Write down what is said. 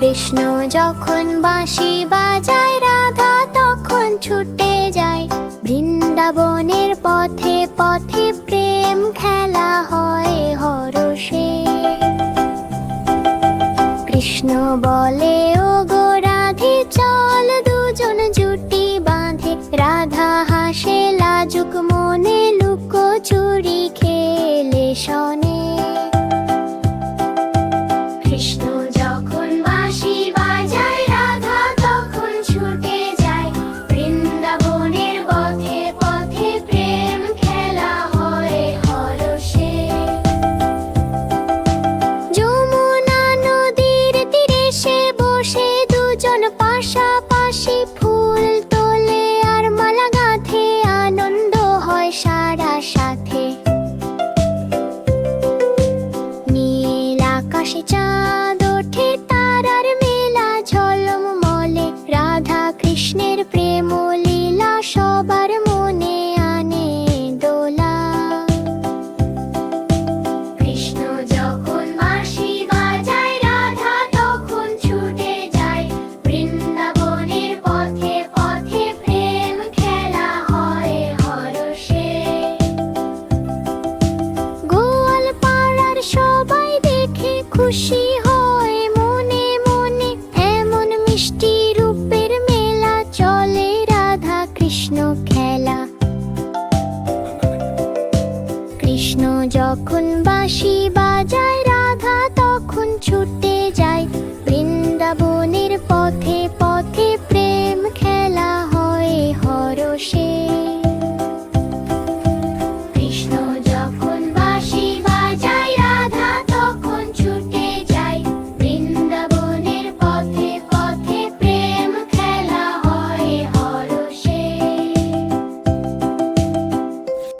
কৃষ্ণ যখন বাঁশি বাজায়, রাধা তখন ছুটে যায়। বৃন্দাবনের পথে পথে প্রেম খেলা হয় হরষে। কৃষ্ণ বলে ও গো রাধে, চল দুজন জুটি বাঁধে। রাধা হাসে, লাজুক মনে লুকো চুরি খেলে শনে। কৃষ্ণ সাথে। নীল আকাশে চাঁদ খুশি হয়, মনে মনে এমন মিষ্টি রূপের মেলা চলে রাধা কৃষ্ণ খেলা। কৃষ্ণ যখন বাঁশি বাজায়